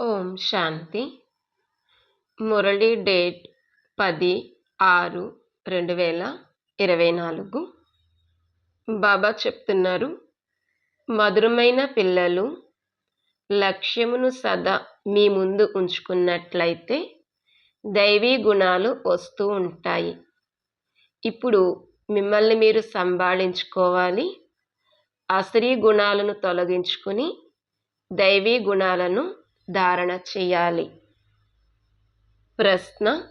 ఓం శాంతి. Murali date పది ఆరు రెండు వేల ఇరవై నాలుగు. బాబా చెప్తున్నారు మధురమైన పిల్లలు లక్ష్యమును సదా మీ ముందు ఉంచుకున్నట్లయితే దైవీ గుణాలు వస్తూ ఉంటాయి. ఇప్పుడు మిమ్మల్ని మీరు సంభాళించుకోవాలి. అసరీ గుణాలను తొలగించుకుని దైవీ గుణాలను ధారణ చేయాలి. ప్రశ్న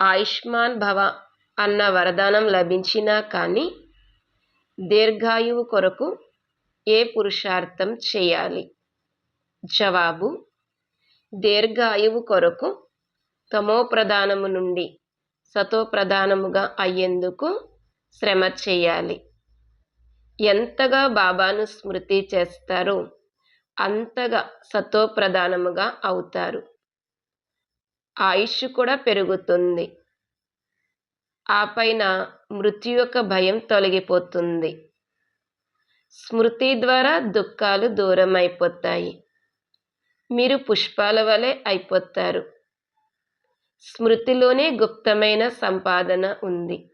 ఆయుష్మాన్ భవ అన్న వరదానం లభించినా కానీ దీర్ఘాయువు కొరకు ఏ పురుషార్థం చేయాలి? జవాబు దీర్ఘాయువు కొరకు తమో ప్రధానము నుండి సతో ప్రధానముగా అయ్యేందుకు శ్రమ చేయాలి. ఎంతగా బాబాను స్మృతి చేస్తారో? అంతగా సత్వప్రధానముగా అవుతారు. ఆయుష్ కూడా పెరుగుతుంది. ఆ పైన మృత్యు యొక్క భయం తొలగిపోతుంది. స్మృతి ద్వారా దుఃఖాలు దూరం అయిపోతాయి. మీరు పుష్పాల వలె అయిపోతారు. స్మృతిలోనే గుప్తమైన సంపాదన ఉంది.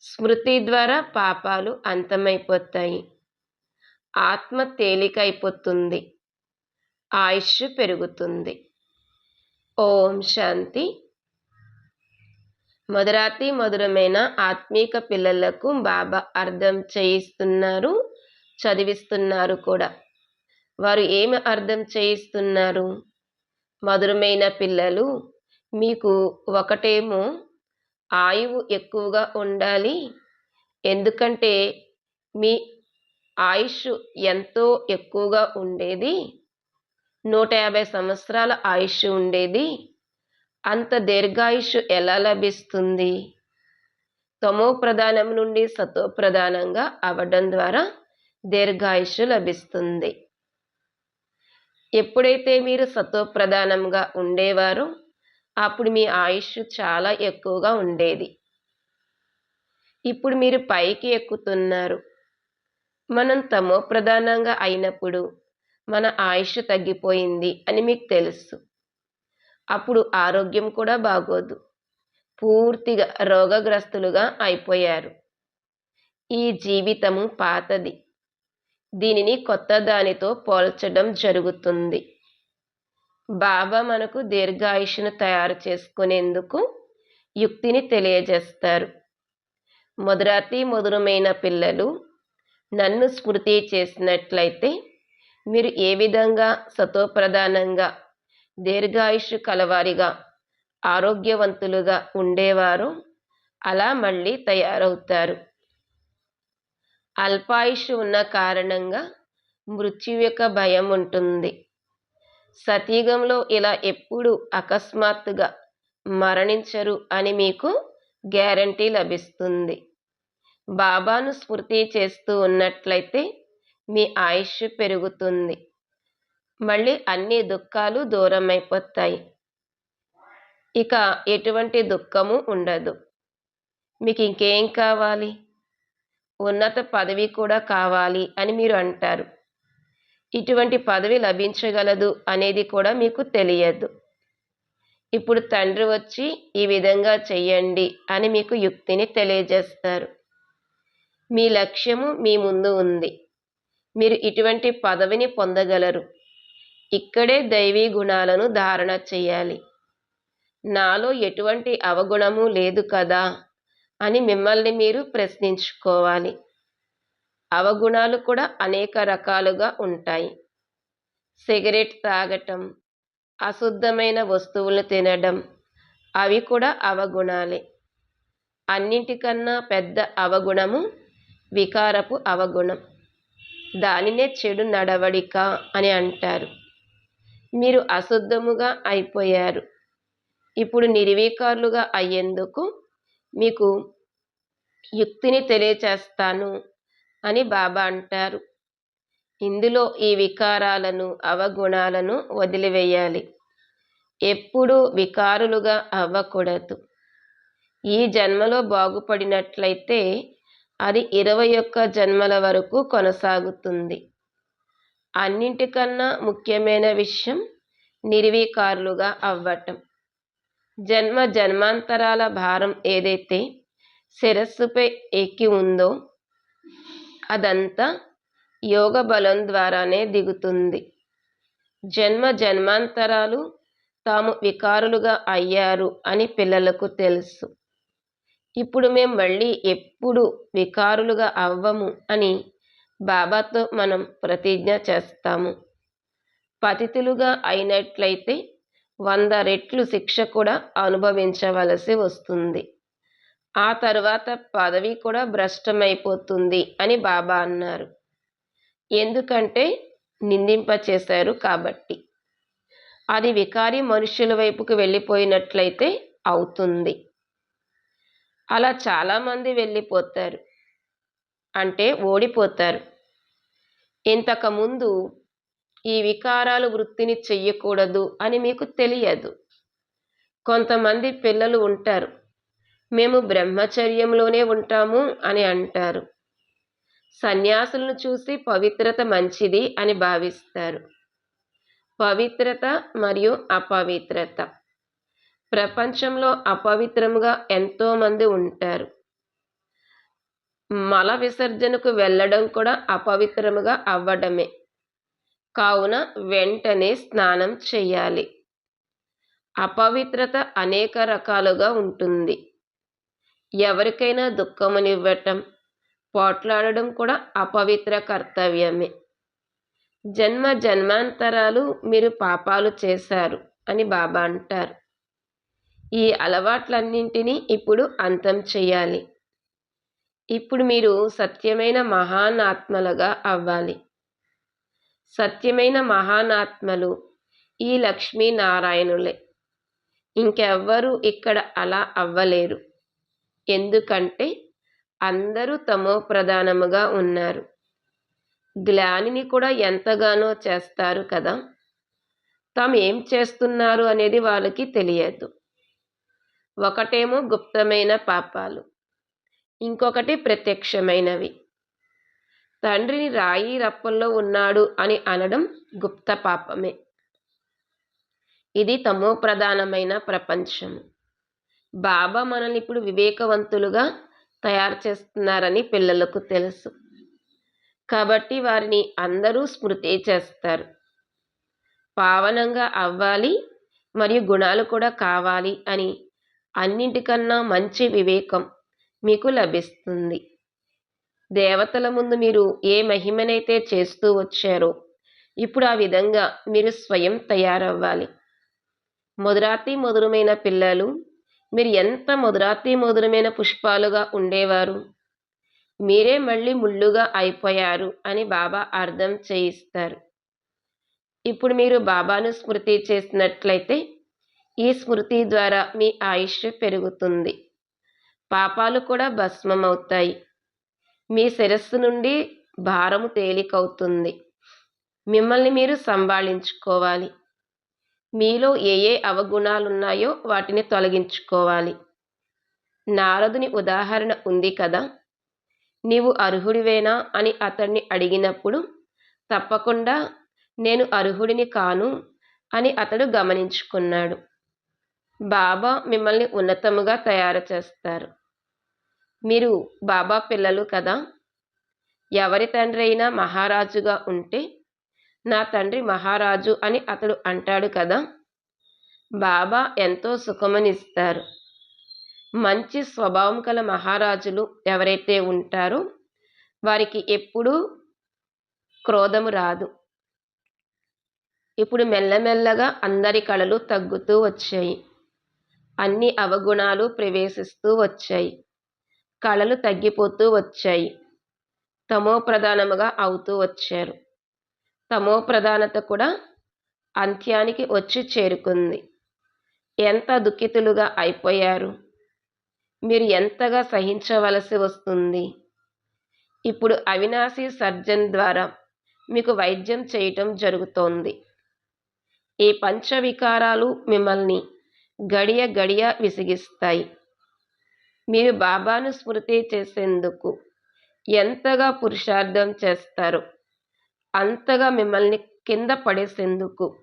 స్మృతి ద్వారా పాపాలు అంతమైపోతాయి. ఆత్మ తేలికైపోతుంది. ఆయుష్ పెరుగుతుంది. ఓం శాంతి. మధురాతి మధురమైన ఆత్మీక పిల్లలకు బాబా అర్థం చేయిస్తున్నారు చదివిస్తున్నారు కూడా. వారు ఏమి అర్థం చేయిస్తున్నారు? మధురమైన పిల్లలు మీకు ఒకటేమో ఆయువు ఎక్కువగా ఉండాలి. ఎందుకంటే మీ ఆయుష్ ఎంతో ఎక్కువగా ఉండేది. నూట యాభై సంవత్సరాల ఆయుష్ ఉండేది. అంత దీర్ఘాయుష్ ఎలా లభిస్తుంది? తమో ప్రధానం నుండి సతో ప్రధానంగా అవ్వడం ద్వారా దీర్ఘాయుష్ లభిస్తుంది. ఎప్పుడైతే మీరు సతో ప్రధానంగా ఉండేవారో అప్పుడు మీ ఆయుష్ చాలా ఎక్కువగా ఉండేది. ఇప్పుడు మీరు పైకి ఎక్కుతున్నారు. మనం తమో ప్రధానంగా అయినప్పుడు మన ఆయుష్ తగ్గిపోయింది అని మీకు తెలుసు. అప్పుడు ఆరోగ్యం కూడా బాగోదు. పూర్తిగా రోగగ్రస్తులుగా అయిపోయారు. ఈ జీవితము పాతది. దీనిని కొత్త దానితో పోల్చడం జరుగుతుంది. బాబా మనకు దీర్ఘాయుషును తయారు చేసుకునేందుకు యుక్తిని తెలియజేస్తారు. మొదరాతి మధురమైన పిల్లలు నన్ను స్మృతి చేసినట్లయితే మీరు ఏ విధంగా సతోప్రధానంగా దీర్ఘాయుష్ కలవారిగా ఆరోగ్యవంతులుగా ఉండేవారు అలా మళ్ళీ తయారవుతారు. అల్పాయుష్ ఉన్న కారణంగా మృత్యు యొక్క భయం ఉంటుంది. సతీగంలో ఇలా ఎప్పుడు అకస్మాత్తుగా మరణించరు అని మీకు గ్యారంటీ లభిస్తుంది. బాబాను స్మృతి చేస్తూ ఉన్నట్లయితే మీ ఆయుష్ పెరుగుతుంది. మళ్ళీ అన్ని దుఃఖాలు దూరం అయిపోతాయి ఇక ఎటువంటి దుఃఖము ఉండదు. మీకు ఇంకేం కావాలి? ఉన్నత పదవి కూడా కావాలి అని మీరు అంటారు. ఇటువంటి పదవి లభించగలదు అనేది కూడా మీకు తెలియదు. ఇప్పుడు తండ్రి వచ్చి ఈ విధంగా చెయ్యండి అని మీకు యుక్తిని తెలియజేస్తారు. మీ లక్ష్యము మీ ముందు ఉంది. మీరు ఇటువంటి పదవిని పొందగలరు. ఇక్కడే దైవీ గుణాలను ధారణ చేయాలి. నాలో ఎటువంటి అవగుణము లేదు కదా అని మిమ్మల్ని మీరు ప్రశ్నించుకోవాలి. అవగుణాలు కూడా అనేక రకాలుగా ఉంటాయి. సిగరెట్ తాగటం అశుద్ధమైన వస్తువులు తినడం అవి కూడా అవగుణాలే. అన్నింటికన్నా పెద్ద అవగుణము వికారపు అవగుణం. దానినే చెడు నడవడిక అని అంటారు. మీరు అశుద్ధముగా అయిపోయారు. ఇప్పుడు నిర్వీకారులుగా అయ్యేందుకు మీకు యుక్తిని తెలియచేస్తాను అని బాబా అంటారు. ఇందులో ఈ వికారాలను అవగుణాలను వదిలివేయాలి. ఎప్పుడూ వికారులుగా అవ్వకూడదు. ఈ జన్మలో బాగుపడినట్లయితే అది ఇరవై ఒక్క జన్మల వరకు కొనసాగుతుంది. అన్నింటికన్నా ముఖ్యమైన విషయం నిర్వీకారులుగా అవ్వటం. జన్మ జన్మాంతరాల భారం ఏదైతే శిరస్సుపై ఎక్కి ఉందో అదంతా యోగ బలం ద్వారానే దిగుతుంది. జన్మ జన్మాంతరాలు తాము వికారులుగా అయ్యారు అని పిల్లలకు తెలుసు. ఇప్పుడు మేము మళ్ళీ ఎప్పుడు వికారులుగా అవ్వము అని బాబాతో మనం ప్రతిజ్ఞ చేస్తాము. పతితులుగా అయినట్లయితే వంద రెట్లు శిక్ష కూడా అనుభవించవలసి వస్తుంది. ఆ తర్వాత పదవి కూడా భ్రష్టమైపోతుంది అని బాబా అన్నారు. ఎందుకంటే నిందింపచేశారు కాబట్టి. అది వికారి మనుషుల వైపుకు వెళ్ళిపోయినట్లయితే అవుతుంది. అలా చాలామంది వెళ్ళిపోతారు. అంటే ఓడిపోతారు. ఇంతకుముందు ఈ వికారాలు వృత్తిని చెయ్యకూడదు అని మీకు తెలియదు. కొంతమంది పిల్లలు ఉంటారు. మేము బ్రహ్మచర్యంలోనే ఉంటాము అని అంటారు. సన్యాసులను చూసి పవిత్రత మంచిది అని భావిస్తారు. పవిత్రత మరియు అపవిత్రత. ప్రపంచంలో అపవిత్రముగా ఎంతోమంది ఉంటారు. మల విసర్జనకు వెళ్ళడం కూడా అపవిత్రముగా అవ్వడమే. కావున వెంటనే స్నానం చేయాలి. అపవిత్రత అనేక రకాలుగా ఉంటుంది. ఎవరికైనా దుఃఖమునివ్వటం పోట్లాడడం కూడా అపవిత్ర కర్తవ్యమే. జన్మ జన్మాంతరాలు మీరు పాపాలు చేశారు అని బాబా అంటారు. ఈ అలవాట్లన్నింటినీ ఇప్పుడు అంతం చేయాలి ఇప్పుడు మీరు సత్యమైన మహానాత్మలుగా అవ్వాలి. సత్యమైన మహానాత్మలు ఈ లక్ష్మీనారాయణులే. ఇంకెవ్వరూ ఇక్కడ అలా అవ్వలేరు. ఎందుకంటే అందరూ తమో ప్రధానముగా ఉన్నారు. గ్లానిని కూడా ఎంతగానో చేస్తారు కదా. తాము ఏం చేస్తున్నారు అనేది వాళ్ళకి తెలియదు. ఒకటేమో గుప్తమైన పాపాలు ఇంకొకటి ప్రత్యక్షమైనవి. తండ్రిని రాయి రప్పల్లో ఉన్నాడు అని అనడం గుప్త పాపమే. ఇది తమో ప్రధానమైన ప్రపంచం. బాబా మనల్ని ఇప్పుడు వివేకవంతులుగా తయారు చేస్తున్నారని పిల్లలకు తెలుసు. కాబట్టి వారిని అందరూ స్మృతి చేస్తారు. పావనంగా అవ్వాలి మరియు గుణాలు కూడా కావాలి అని అన్నింటికన్నా మంచి వివేకం మీకు లభిస్తుంది. దేవతల ముందు మీరు ఏ మహిమనైతే చేస్తూ వచ్చారో ఇప్పుడు ఆ విధంగా మీరు స్వయం తయారవ్వాలి. మధురాతి మధురమైన పిల్లలు మీరు ఎంత మధురాతి మధురమైన పుష్పాలుగా ఉండేవారు? మీరే మళ్ళీ ముళ్ళుగా అయిపోయారు అని బాబా అర్థం చేయిస్తారు. ఇప్పుడు మీరు బాబాను స్మృతి చేసినట్లయితే ఈ స్మృతి ద్వారా మీ ఆయుష్ పెరుగుతుంది. పాపాలు కూడా భస్మమవుతాయి. మీ శిరస్సు నుండి భారము తేలికవుతుంది. మిమ్మల్ని మీరు సంభాళించుకోవాలి. మీలో ఏ ఏ అవగుణాలున్నాయో వాటిని తొలగించుకోవాలి. నారదుని ఉదాహరణ ఉంది కదా? నీవు అర్హుడివేనా అని అతన్ని అడిగినప్పుడు తప్పకుండా నేను అర్హుడిని కాను అని అతడు గమనించుకున్నాడు. బాబా మిమ్మల్ని ఉన్నతముగా తయారు చేస్తారు. మీరు బాబా పిల్లలు కదా? ఎవరి తండ్రి అయినా మహారాజుగా ఉంటే నా తండ్రి మహారాజు అని అతడు అంటాడు కదా? బాబా ఎంతో సుఖమనిస్తారు. మంచి స్వభావం కల మహారాజులు ఎవరైతే ఉంటారో వారికి ఎప్పుడూ క్రోధము రాదు. ఇప్పుడు మెల్లమెల్లగా అందరి కళలు తగ్గుతూ వచ్చాయి. అన్ని అవగుణాలు ప్రవేశిస్తూ వచ్చాయి. కళలు తగ్గిపోతూ వచ్చాయి. తమో ప్రధానముగా అవుతూ వచ్చారు. తమో ప్రధానత కూడా అంత్యానికి వచ్చి చేరుకుంది. ఎంత దుఃఖితులుగా అయిపోయారు. మీరు ఎంతగా సహించవలసి వస్తుంది. ఇప్పుడు అవినాశి సర్జన్ ద్వారా మీకు వైద్యం చేయటం జరుగుతోంది. ఈ పంచవికారాలు మిమ్మల్ని గడియ గడియ విసిగిస్తాయి. మీరు బాబాను స్మృతి చేసేందుకు ఎంతగా పురుషార్థం చేస్తారో? అంతగా మిమ్మల్ని కింద పడేసేందుకు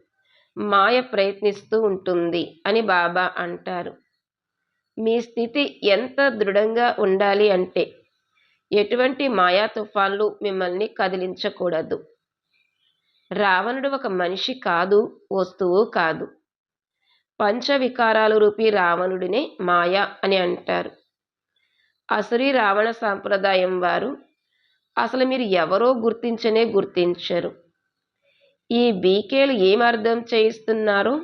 మాయ ప్రయత్నిస్తూ ఉంటుంది అని బాబా అంటారు. మీ స్థితి ఎంత దృఢంగా ఉండాలి అంటే ఎటువంటి మాయా తుఫాన్లు మిమ్మల్ని కదిలించకూడదు. రావణుడు ఒక మనిషి కాదు వస్తువు కాదు. పంచవికారాలు రూపీ రావణుడినే మాయ అని అంటారు. అసురీ రావణ సాంప్రదాయం వారు అసలు మీరు ఎవరో గుర్తించనే గుర్తించరు. ఈ బీకేలు ఏం అర్థం చేయిస్తున్నారో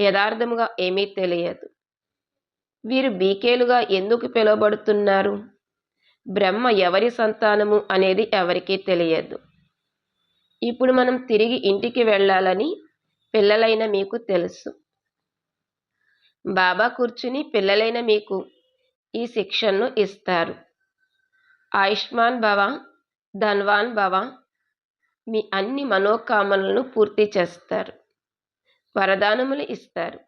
యథార్థముగా ఏమీ తెలియదు. వీరు బీకేలుగా ఎందుకు పిలువబడుతున్నారు? బ్రహ్మ ఎవరి సంతానము అనేది ఎవరికీ తెలియదు. ఇప్పుడు మనం తిరిగి ఇంటికి వెళ్ళాలని పిల్లలైన మీకు తెలుసు. బాబా కూర్చుని పిల్లలైన మీకు ఈ శిక్షను ఇస్తారు. ఆయుష్మాన్ భవ ధన్వాన్ భవ మీ అన్ని మనోకామనలను పూర్తి చేస్తారు. వరదానములు ఇస్తారు.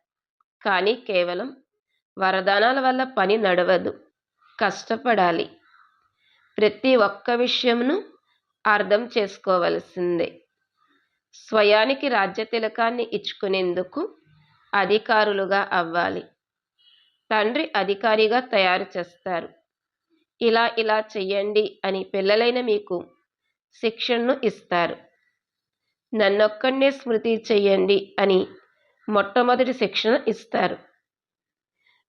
కానీ కేవలం వరదానాల వల్ల పని నడవదు. కష్టపడాలి. ప్రతి ఒక్క విషయమును అర్థం చేసుకోవలసిందే. స్వయానికి రాజ్య తిలకాన్ని ఇచ్చుకునేందుకు అధికారులుగా అవ్వాలి. తండ్రి అధికారిగా తయారు చేస్తారు. ఇలా ఇలా చెయ్యండి అని పిల్లలైన మీకు శిక్షణను ఇస్తారు. నన్నొక్కడే స్మృతి చెయ్యండి అని మొట్టమొదటి శిక్షణ ఇస్తారు.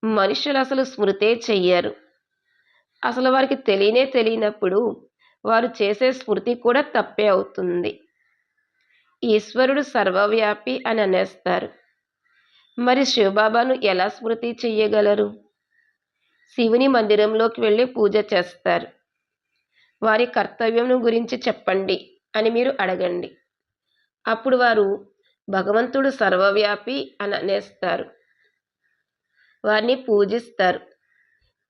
మనుషులు అసలు స్మృతే చెయ్యరు. అసలు వారికి తెలియనే తెలియనప్పుడు వారు చేసే స్మృతి కూడా తప్పే అవుతుంది. ఈశ్వరుడు సర్వవ్యాపి అని అనేస్తారు. మరి శివబాబాను ఎలా స్మృతి చెయ్యగలరు? శివుని మందిరంలోకి వెళ్ళి పూజ చేస్తారు. వారి కర్తవ్యం గురించి చెప్పండి అని మీరు అడగండి. అప్పుడు వారు భగవంతుడు సర్వవ్యాపి అని అనేస్తారు. వారిని పూజిస్తారు.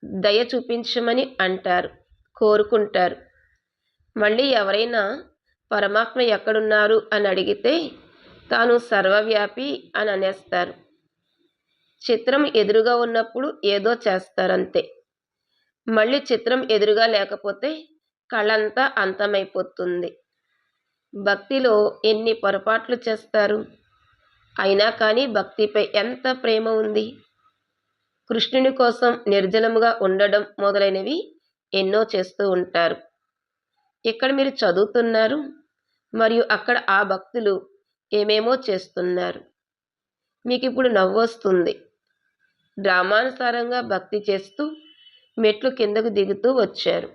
దయ చూపించమని అంటారు కోరుకుంటారు. మళ్ళీ ఎవరైనా పరమాత్మ ఎక్కడున్నారు అని అడిగితే తాను సర్వవ్యాపి అని అనేస్తారు. చిత్రం ఎదురుగా ఉన్నప్పుడు ఏదో చేస్తారంతే. మళ్ళీ చిత్రం ఎదురుగా లేకపోతే కళ్ళంతా అంతమైపోతుంది. భక్తిలో ఎన్ని పొరపాట్లు చేస్తారు? అయినా కానీ భక్తిపై ఎంత ప్రేమ ఉంది? కృష్ణుని కోసం నిర్జలముగా ఉండడం మొదలైనవి ఎన్నో చేస్తూ ఉంటారు. ఇక్కడ మీరు చదువుతున్నారు? మరియు అక్కడ ఆ భక్తులు ఏమేమో చేస్తున్నారు? మీకు ఇప్పుడు నవ్వొస్తుంది. డ్రామానుసారంగా భక్తి చేస్తూ మెట్లు కిందకు దిగుతూ వచ్చారు.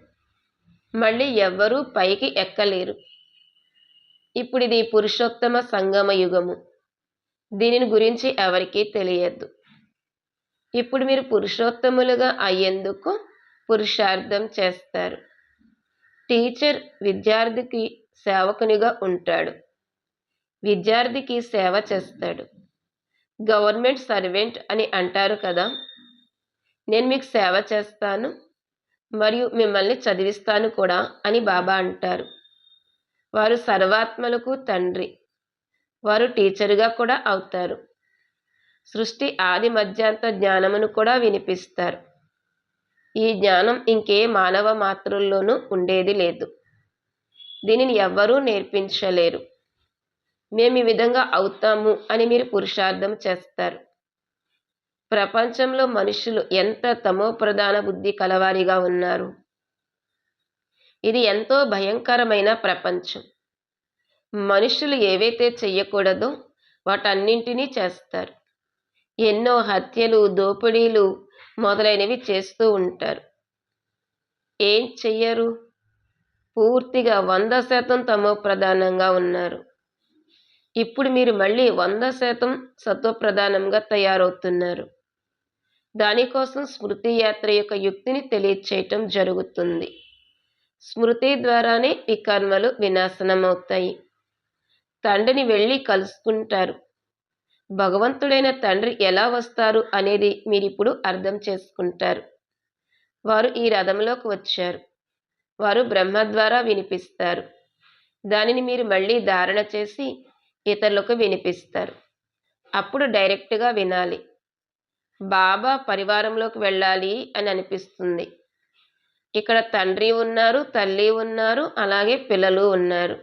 మళ్ళీ ఎవ్వరూ పైకి ఎక్కలేరు. ఇప్పుడు ఇది పురుషోత్తమ సంగమ యుగము. దీనిని గురించి ఎవరికీ తెలియద్దు. ఇప్పుడు మీరు పురుషోత్తములుగా అయ్యేందుకు పురుషార్థం చేస్తారు. టీచర్ విద్యార్థికి సేవకునిగా ఉంటాడు. విద్యార్థికి సేవ చేస్తాడు. గవర్నమెంట్ సర్వెంట్ అని అంటారు కదా. నేను మీకు సేవ చేస్తాను మరియు మిమ్మల్ని చదివిస్తాను కూడా అని బాబా అంటారు. వారు సర్వాత్మలకు తండ్రి. వారు టీచరుగా కూడా అవుతారు. సృష్టి ఆది మధ్యాంత జ్ఞానమును కూడా వినిపిస్తారు. ఈ జ్ఞానం ఇంకే మానవ మాతృల్లోనూ ఉండేది లేదు. దీనిని ఎవ్వరూ నేర్పించలేరు. మేము ఈ విధంగా అవుతాము అని మీరు పురుషార్థం చేస్తారు. ప్రపంచంలో మనుషులు ఎంత తమో ప్రధాన బుద్ధి కలవారిగా ఉన్నారు? ఇది ఎంతో భయంకరమైన ప్రపంచం. మనుషులు ఏవైతే చెయ్యకూడదో వాటన్నింటినీ చేస్తారు. ఎన్నో హత్యలు దోపిడీలు మొదలైనవి చేస్తూ ఉంటారు. ఏం చెయ్యరు? పూర్తిగా వంద శాతం తమో ప్రధానంగా ఉన్నారు. ఇప్పుడు మీరు మళ్ళీ వంద శాతం సత్వప్రధానంగా తయారవుతున్నారు. దానికోసం స్మృతి యాత్ర యొక్క యుక్తిని తెలియచేయటం జరుగుతుంది. స్మృతి ద్వారానే ఈ కర్మలు వినాశనమవుతాయి. తండ్రిని వెళ్ళి కలుసుకుంటారు. భగవంతుడైన తండ్రి ఎలా వస్తారు అనేది మీరు ఇప్పుడు అర్థం చేసుకుంటారు. వారు ఈ రథంలోకి వచ్చారు. వారు బ్రహ్మ ద్వారా వినిపిస్తారు. దానిని మీరు మళ్ళీ ధారణ చేసి ఇతరులకు వినిపిస్తారు. అప్పుడు డైరెక్ట్గా వినాలి. బాబా పరివారంలోకి వెళ్ళాలి అని అనిపిస్తుంది. ఇక్కడ తండ్రి ఉన్నారు తల్లి ఉన్నారు అలాగే పిల్లలు ఉన్నారు.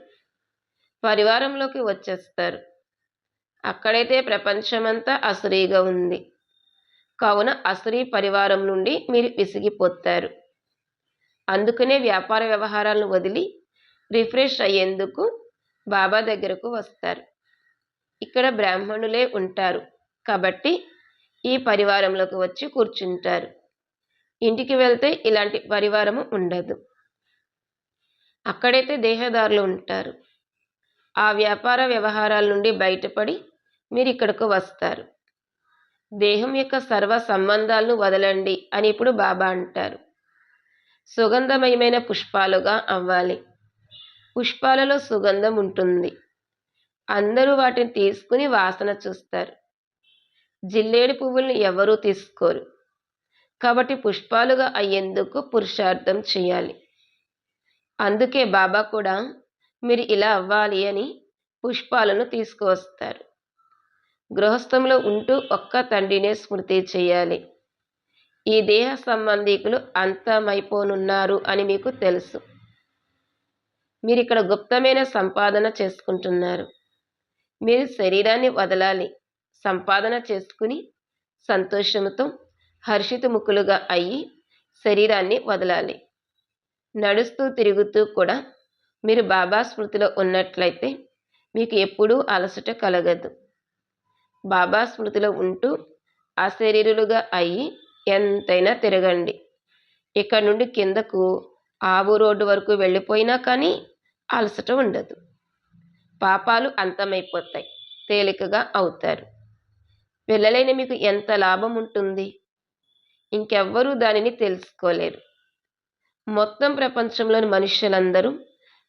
పరివారంలోకి వచ్చేస్తారు. అక్కడైతే ప్రపంచమంతా అసురీగా ఉంది. కావున అసురీ పరివారం నుండి మీరు విసిగిపోతారు. అందుకనే వ్యాపార వ్యవహారాలను వదిలి రిఫ్రెష్ అయ్యేందుకు బాబా దగ్గరకు వస్తారు. ఇక్కడ బ్రాహ్మణులే ఉంటారు. కాబట్టి ఈ పరివారంలోకి వచ్చి కూర్చుంటారు. ఇంటికి వెళ్తే ఇలాంటి పరివారము ఉండదు. అక్కడైతే దేహదారులు ఉంటారు. ఆ వ్యాపార వ్యవహారాల నుండి బయటపడి మీరు ఇక్కడకు వస్తారు. దేహం యొక్క సర్వ సంబంధాలను వదలండి అని ఇప్పుడు బాబా అంటారు. సుగంధమయమైన పుష్పాలుగా అవ్వాలి. పుష్పాలలో సుగంధం ఉంటుంది. అందరూ వాటిని తీసుకుని వాసన చూస్తారు. జిల్లేడు పువ్వుల్ని ఎవరూ తీసుకోరు. కాబట్టి పుష్పాలుగా అయ్యేందుకు పురుషార్థం చేయాలి. అందుకే బాబా కూడా మీరు ఇలా అవ్వాలి అని పుష్పాలను తీసుకువస్తారు. గృహస్థంలో ఉంటూ ఒక్క తండ్రినే స్మృతి చేయాలి. ఈ దేహ సంబంధికులు అంతమైపోనున్నారు అని మీకు తెలుసు. మీరు ఇక్కడ గుప్తమైన సంపాదన చేసుకుంటున్నారు. మీరు శరీరాన్ని వదలాలి. సంపాదన చేసుకుని సంతోషంతో హర్షితముఖులుగా అయ్యి శరీరాన్ని వదలాలి. నడుస్తూ తిరుగుతూ కూడా మీరు బాబా స్మృతిలో ఉన్నట్లయితే మీకు ఎప్పుడూ అలసట కలగదు. బాబా స్మృతిలో ఉంటూ అశరీరులుగా అయ్యి ఎంతైనా తిరగండి. ఇక్కడ నుండి కిందకు ఆవు రోడ్డు వరకు వెళ్ళిపోయినా కానీ అలసట ఉండదు. పాపాలు అంతమైపోతాయి. తేలికగా అవుతారు. వెళ్ళలేని మీకు ఎంత లాభం ఉంటుంది? ఇంకెవ్వరూ దానిని తెలుసుకోలేరు. మొత్తం ప్రపంచంలోని మనుష్యులందరూ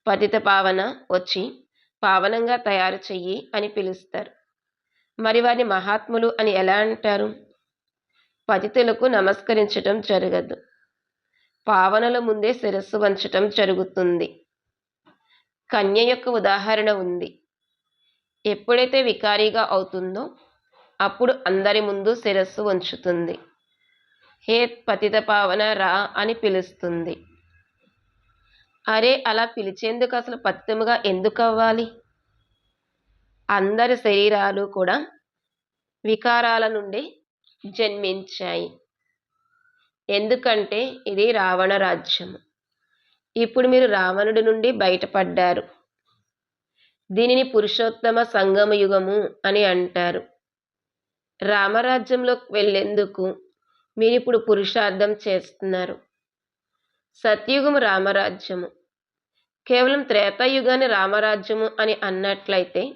పతిత పావన వచ్చి పావనంగా తయారు చెయ్యి అని పిలుస్తారు. మరి వారిని మహాత్ములు అని ఎలా అంటారు? పతితులకు నమస్కరించటం జరగదు. పావనల ముందే శిరస్సు వంచటం జరుగుతుంది. కన్య యొక్క ఉదాహరణ ఉంది. ఎప్పుడైతే వికారీగా అవుతుందో అప్పుడు అందరి ముందు శిరస్సు వంచుతుంది. హే పతిత పావన రా అని పిలుస్తుంది. అరే అలా పిలిచేందుకు అసలు పతితముగా ఎందుకు అవ్వాలి? అందరి శరీరాలు కూడా వికారాల నుండి జన్మించాయి. ఎందుకంటే ఇది రావణ రాజ్యము. ఇప్పుడు మీరు రావణుడి నుండి బయటపడ్డారు. దీనిని పురుషోత్తమ సంగమ యుగము అని అంటారు. రామరాజ్యంలోకి వెళ్ళేందుకు మీరు ఇప్పుడు పురుషార్థం చేస్తున్నారు. సత్యుగము రామరాజ్యము. కేవలం త్రేతాయుగాన్ని రామరాజ్యము అని అన్నట్లయితే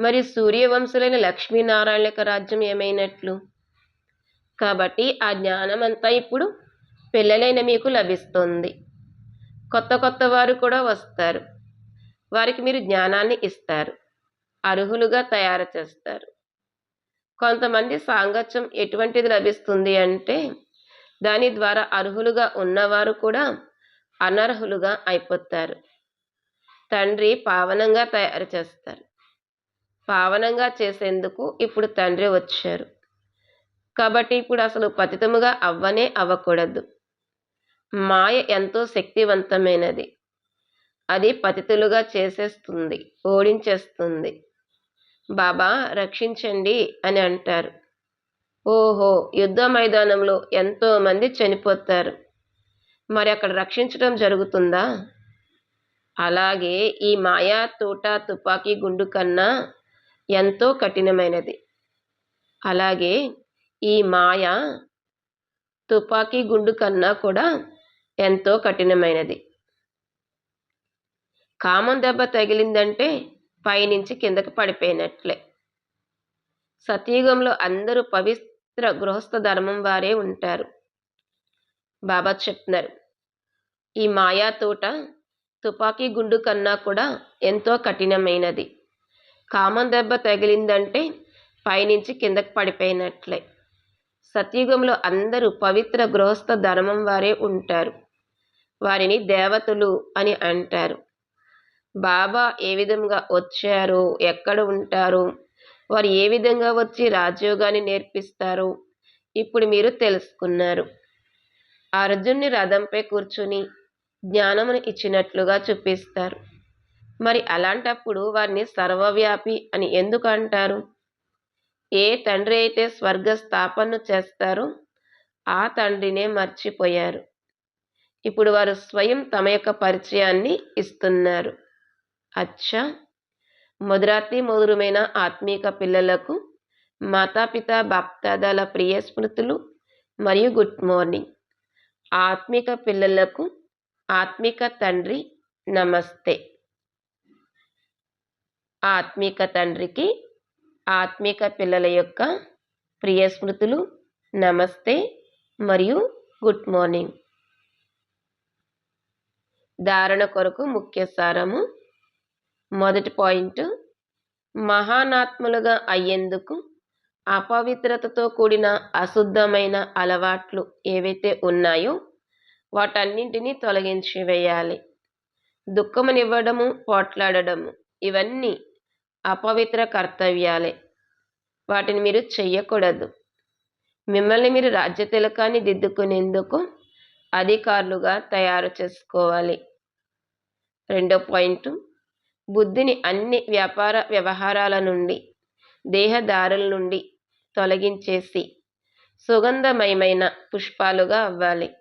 మరి సూర్యవంశులైన లక్ష్మీనారాయణ యొక్క రాజ్యం ఏమైనట్లు? కాబట్టి ఆ జ్ఞానం అంతా ఇప్పుడు పిల్లలైన మీకు లభిస్తుంది. కొత్త కొత్త వారు కూడా వస్తారు. వారికి మీరు జ్ఞానాన్ని ఇస్తారు. అర్హులుగా తయారు చేస్తారు. కొంతమంది సాంగత్యం ఎటువంటిది లభిస్తుంది అంటే దాని ద్వారా అర్హులుగా ఉన్నవారు కూడా అనర్హులుగా అయిపోతారు. తండ్రి పావనంగా తయారు చేస్తారు. పావనంగా చేసేందుకు ఇప్పుడు తండ్రి వచ్చారు. కాబట్టి ఇప్పుడు అసలు పతితముగా అవ్వనే అవ్వకూడదు. మాయ ఎంతో శక్తివంతమైనది. అది పతితులుగా చేసేస్తుంది ఓడించేస్తుంది. బాబా రక్షించండి అని అంటారు. ఓహో యుద్ధ మైదానంలో ఎంతోమంది చనిపోతారు. మరి అక్కడ రక్షించడం జరుగుతుందా? అలాగే ఈ మాయా తోట తుపాకీ గుండు కన్నా ఎంతో కఠినమైనది. అలాగే ఈ మాయ తుపాకీ గుండు కన్నా కూడా ఎంతో కఠినమైనది. కామం దెబ్బ తగిలిందంటే పైనుంచి కిందకి పడిపోయినట్లే. సతయుగంలో అందరూ పవిత్ర గృహస్థ ధర్మం వారే ఉంటారు. బాబా చెప్తున్నారు ఈ మాయా తోట తుపాకీ గుండు కన్నా కూడా ఎంతో కఠినమైనది. కామం దెబ్బ తగిలిందంటే పైనుంచి కిందకి పడిపోయినట్లే. సత్యుగంలో అందరూ పవిత్ర గృహస్థ ధర్మం వారే ఉంటారు. వారిని దేవతలు అని అంటారు. బాబా ఏ విధంగా వచ్చారు? ఎక్కడ ఉంటారు? వారు ఏ విధంగా వచ్చి రాజయోగాన్ని నేర్పిస్తారు? ఇప్పుడు మీరు తెలుసుకున్నారు. అర్జున్ని రథంపై కూర్చుని జ్ఞానమును ఇచ్చినట్లుగా చూపిస్తారు. మరి అలాంటప్పుడు వారిని సర్వవ్యాపి అని ఎందుకు అంటారు? ఏ తండ్రి అయితే స్వర్గ స్థాపన చేస్తారో ఆ తండ్రినే మర్చిపోయారు. ఇప్పుడు వారు స్వయం తమ యొక్క పరిచయాన్ని ఇస్తున్నారు. అచ్చా! మధురాతి మధురమైన ఆత్మీక పిల్లలకు మాతాపిత బాప్తాదాల ప్రియ స్మృతులు మరియు గుడ్ మార్నింగ్. ఆత్మిక పిల్లలకు ఆత్మిక తండ్రి నమస్తే. ఆత్మిక తండ్రికి ఆత్మిక పిల్లల యొక్క ప్రియ స్మృతులు నమస్తే మరియు గుడ్ మార్నింగ్. ధారణ కొరకు ముఖ్య సారము. మొదటి పాయింట్ మహానాత్ములుగా అయ్యేందుకు అపవిత్రతతో కూడిన అశుద్ధమైన అలవాట్లు ఏవైతే ఉన్నాయో వాటన్నింటినీ తొలగించి వేయాలి. దుఃఖమునివ్వడము పోట్లాడడము ఇవన్నీ అపవిత్ర కర్తవ్యాలే. వాటిని మీరు చెయ్యకూడదు. మిమ్మల్ని మీరు రాజ్య తిలకాన్ని దిద్దుకునేందుకు అధికారులుగా తయారు చేసుకోవాలి. రెండో పాయింట్. బుద్ధిని అన్ని వ్యాపార వ్యవహారాల నుండి దేహదారుల నుండి తొలగించేసి సుగంధమయమైన పుష్పాలుగా అవ్వాలి.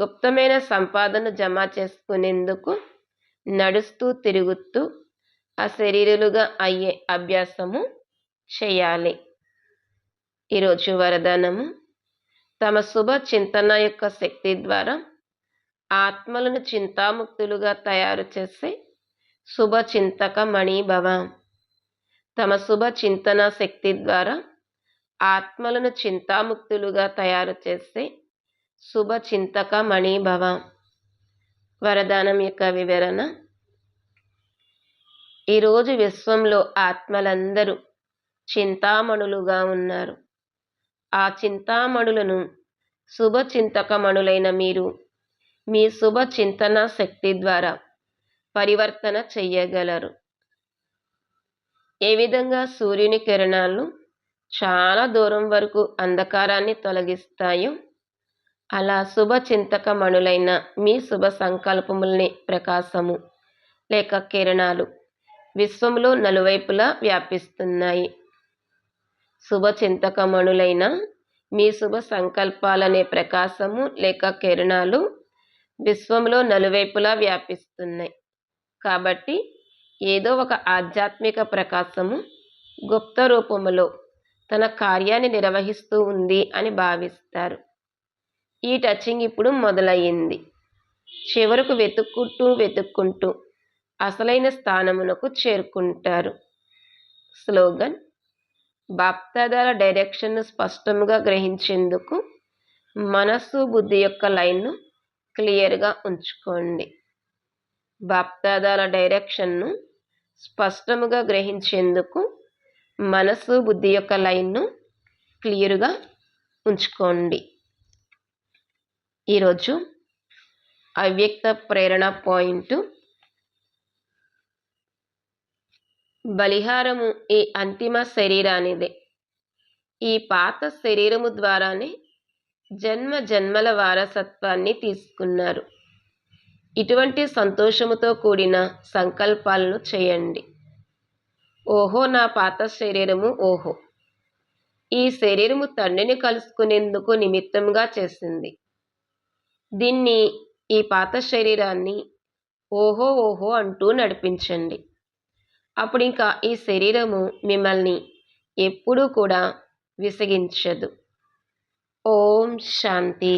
గుప్తమైన సంపాదన జమ చేసుకునేందుకు నడుస్తూ తిరుగుతూ అశరీరులుగా అయ్యే అభ్యాసము చేయాలి. ఈరోజు వరదానము. తమ శుభ చింతన యొక్క శక్తి ద్వారా ఆత్మలను చింతాముక్తులుగా తయారు చేసే శుభచింతక మణిభవ తమ శుభ చింతన శక్తి ద్వారా ఆత్మలను చింతాముక్తులుగా తయారు చేసే శుభ చింతక మణిభవ వరదానం యొక్క వివరణ. ఈరోజు విశ్వంలో ఆత్మలందరూ చింతామణులుగా ఉన్నారు. ఆ చింతామణులను శుభ చింతకమణులైన మీరు మీ శుభ చింతన శక్తి ద్వారా పరివర్తన చెయ్యగలరు. ఏ విధంగా సూర్యుని కిరణాలు చాలా దూరం వరకు అంధకారాన్ని తొలగిస్తాయో అలా శుభ చింతకమణులైన మీ శుభ సంకల్పముల్ని ప్రకాశము లేక కిరణాలు విశ్వంలో నలువైపులా వ్యాపిస్తున్నాయి. శుభ చింతకమణులైన మీ శుభ సంకల్పాలనే ప్రకాశము లేక కిరణాలు విశ్వంలో నలువైపులా వ్యాపిస్తున్నాయి. కాబట్టి ఏదో ఒక ఆధ్యాత్మిక ప్రకాశము గుప్త రూపములో తన కార్యాన్ని నిర్వహిస్తూ ఉంది అని భావిస్తారు. ఈ టచింగ్ ఇప్పుడు మొదలయ్యింది. చివరకు వెతుక్కుంటూ వెతుక్కుంటూ అసలైన స్థానమునకు చేరుకుంటారు. స్లోగన్ బాప్తాదాల డైరెక్షన్ను స్పష్టముగా గ్రహించేందుకు మనస్సు బుద్ధి యొక్క లైన్ను క్లియర్గా ఉంచుకోండి. బాప్దాదాల డైరెక్షన్ను స్పష్టముగా గ్రహించేందుకు మనసు బుద్ధి యొక్క లైన్ను క్లియర్గా ఉంచుకోండి. ఈరోజు అవ్యక్త ప్రేరణ పాయింట్ బలిహారము ఈ అంతిమ శరీరానిదే. ఈ పాత శరీరము ద్వారానే జన్మ జన్మల వారసత్వాన్ని తీసుకున్నారు. ఇటువంటి సంతోషముతో కూడిన సంకల్పాలను చేయండి. ఓహో నా పాత శరీరము ఓహో. ఈ శరీరము తండ్రిని కలుసుకునేందుకు నిమిత్తంగా చేసింది. దీన్ని ఈ పాత శరీరాన్ని ఓహో ఓహో అంటూ నడిపించండి. అప్పుడు ఇంకా ఈ శరీరము మిమ్మల్ని ఎప్పుడూ కూడా విసిగించదు. ఓం శాంతి.